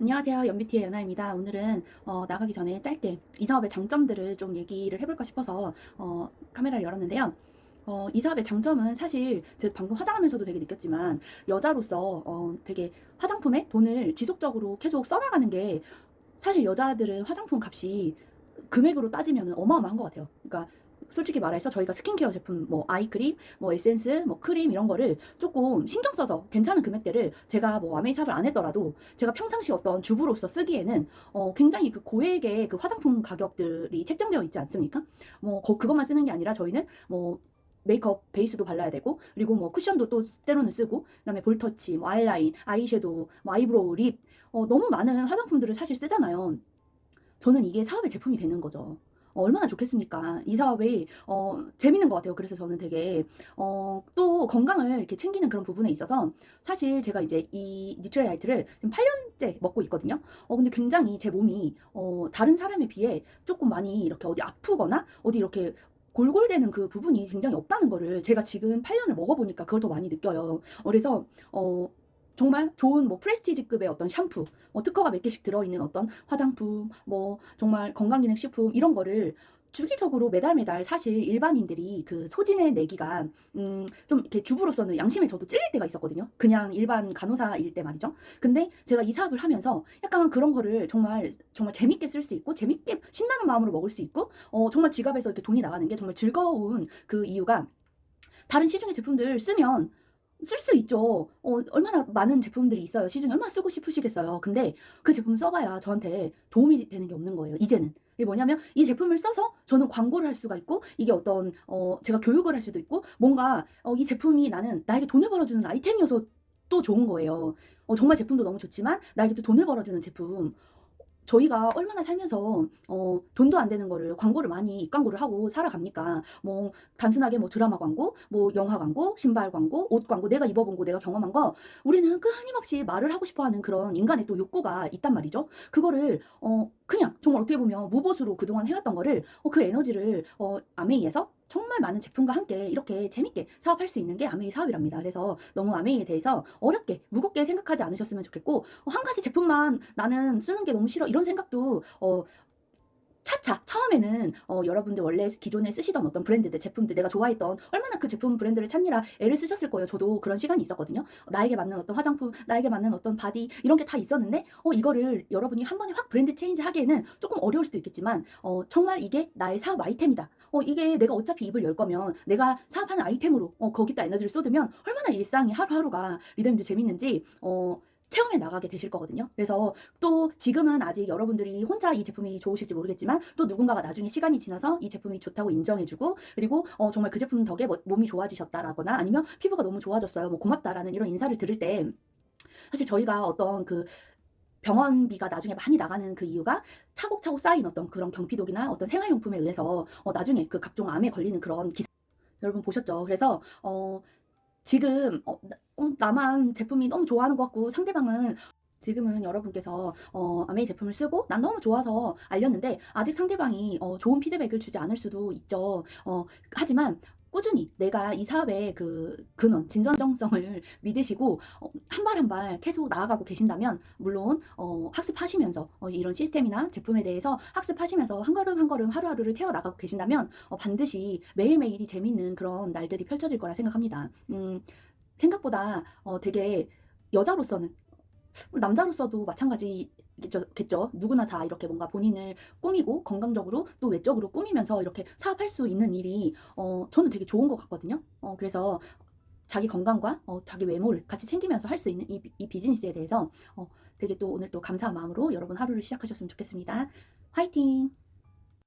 안녕하세요. 연비티의 연아입니다. 오늘은 어, 나가기 전에 짧게 이 사업의 장점들을 좀 얘기를 해볼까 싶어서 어, 카메라를 열었는데요. 어, 이 사업의 장점은 사실 제가 방금 화장하면서도 되게 느꼈지만 여자로서 어, 되게 화장품에 돈을 지속적으로 계속 써나가는 게 사실 여자들은 화장품 값이 금액으로 따지면 어마어마한 것 같아요. 그러니까 솔직히 말해서 저희가 스킨케어 제품 뭐 아이크림, 뭐 에센스, 뭐 크림 이런 거를 조금 신경 써서 괜찮은 금액대를 제가 뭐 아메이 샵을 안 했더라도 제가 평상시 어떤 주부로서 쓰기에는 어 굉장히 그 고액의 그 화장품 가격들이 책정되어 있지 않습니까? 뭐 거- 그것만 쓰는 게 아니라 저희는 뭐 메이크업 베이스도 발라야 되고 그리고 뭐 쿠션도 또 때로는 쓰고 그다음에 볼터치, 뭐 아이라인, 아이섀도우, 뭐 아이브로우, 립 어, 너무 많은 화장품들을 사실 쓰잖아요. 저는 이게 사업의 제품이 되는 거죠. 어, 얼마나 좋겠습니까? 이 사업이 어, 재밌는 것 같아요. 그래서 저는 되게 어, 또 건강을 이렇게 챙기는 그런 부분에 있어서 사실 제가 이제 이 뉴트리라이트를 지금 8년째 먹고 있거든요. 어, 근데 굉장히 제 몸이 어, 다른 사람에 비해 조금 많이 이렇게 어디 아프거나 어디 이렇게 골골대는 그 부분이 굉장히 없다는 거를 제가 지금 8년을 먹어보니까 그걸 더 많이 느껴요. 어, 그래서 어, 정말 좋은 뭐 프레스티지급의 어떤 샴푸, 뭐 특허가 몇 개씩 들어있는 어떤 화장품, 뭐 정말 건강기능식품 이런 거를 주기적으로 매달 매달 사실 일반인들이 그 소진해 내기가 음 좀 이렇게 주부로서는 양심에 저도 찔릴 때가 있었거든요. 그냥 일반 간호사일 때 말이죠. 근데 제가 이 사업을 하면서 약간 그런 거를 정말 정말 재밌게 쓸 수 있고 재밌게 신나는 마음으로 먹을 수 있고 어 정말 지갑에서 이렇게 돈이 나가는 게 정말 즐거운 그 이유가 다른 시중의 제품들 쓰면 쓸 수 있죠. 어, 얼마나 많은 제품들이 있어요. 시중에 얼마나 쓰고 싶으시겠어요. 근데 그 제품 써봐야 저한테 도움이 되는 게 없는 거예요. 이제는. 이게 뭐냐면 이 제품을 써서 저는 광고를 할 수가 있고 이게 어떤 어, 제가 교육을 할 수도 있고 뭔가 어, 이 제품이 나는 나에게 돈을 벌어주는 아이템이어서 또 좋은 거예요. 어, 정말 제품도 너무 좋지만 나에게 또 돈을 벌어주는 제품. 저희가 얼마나 살면서 어, 돈도 안 되는 거를 광고를 많이 입광고를 하고 살아갑니까? 뭐 단순하게 뭐 드라마 광고, 뭐 영화 광고, 신발 광고, 옷 광고, 내가 입어본 거, 내가 경험한 거, 우리는 끊임없이 말을 하고 싶어하는 그런 인간의 또 욕구가 있단 말이죠. 그거를 어 그냥 정말 어떻게 보면 무보수로 그동안 해왔던 거를 어, 그 에너지를 어 아메이에서 정말 많은 제품과 함께 이렇게 재밌게 사업할 수 있는 게 아메이 사업이랍니다. 그래서 너무 아메이에 대해서 어렵게 무겁게 생각하지 않으셨으면 좋겠고 어, 한 가지 제품만 나는 쓰는 게 너무 싫어 이런 생각도 어 차차 처음에는 어, 여러분들 원래 기존에 쓰시던 어떤 브랜드들 제품들 내가 좋아했던 얼마나 그 제품 브랜드를 찾느라 애를 쓰셨을 거예요. 저도 그런 시간이 있었거든요. 나에게 맞는 어떤 화장품, 나에게 맞는 어떤 바디 이런 게 다 있었는데 어 이거를 여러분이 한 번에 확 브랜드 체인지 하기에는 조금 어려울 수도 있겠지만 어 정말 이게 나의 사업 아이템이다. 어 이게 내가 어차피 입을 열 거면 내가 사업하는 아이템으로 어 거기다 에너지를 쏟으면 얼마나 일상이 하루하루가 리더님도 재밌는지 어 체험해 나가게 되실 거거든요. 그래서 또 지금은 아직 여러분들이 혼자 이 제품이 좋으실지 모르겠지만 또 누군가가 나중에 시간이 지나서 이 제품이 좋다고 인정해주고 그리고 어, 정말 그 제품 덕에 뭐- 몸이 좋아지셨다라거나 아니면 피부가 너무 좋아졌어요. 뭐 고맙다라는 이런 인사를 들을 때 사실 저희가 어떤 그 병원비가 나중에 많이 나가는 그 이유가 차곡차곡 쌓인 어떤 그런 경피독이나 어떤 생활용품에 의해서 어, 나중에 그 각종 암에 걸리는 그런 기사 여러분 보셨죠? 그래서 어, 지금 어, 나- 어, 나만 제품이 너무 좋아하는 것 같고 상대방은 지금은 여러분께서 어, 아메이 제품을 쓰고 난 너무 좋아서 알렸는데 아직 상대방이 어, 좋은 피드백을 주지 않을 수도 있죠. 어, 하지만 꾸준히 내가 이 사업의 그 근원, 진정성을 믿으시고 어, 한발 한 발 계속 나아가고 계신다면 물론 어, 학습하시면서 어, 이런 시스템이나 제품에 대해서 학습하시면서 한 걸음 한 걸음 하루하루를 태워 나가고 계신다면 어, 반드시 매일매일이 재밌는 그런 날들이 펼쳐질 거라 생각합니다. 음, 생각보다 어, 되게 여자로서는 남자로서도 마찬가지겠죠. 겠죠. 누구나 다 이렇게 뭔가 본인을 꾸미고 건강적으로 또 외적으로 꾸미면서 이렇게 사업할 수 있는 일이 어, 저는 되게 좋은 것 같거든요. 어, 그래서 자기 건강과 어, 자기 외모를 같이 챙기면서 할 수 있는 이, 이 비즈니스에 대해서 어, 되게 또 오늘 또 감사한 마음으로 여러분 하루를 시작하셨으면 좋겠습니다. 화이팅!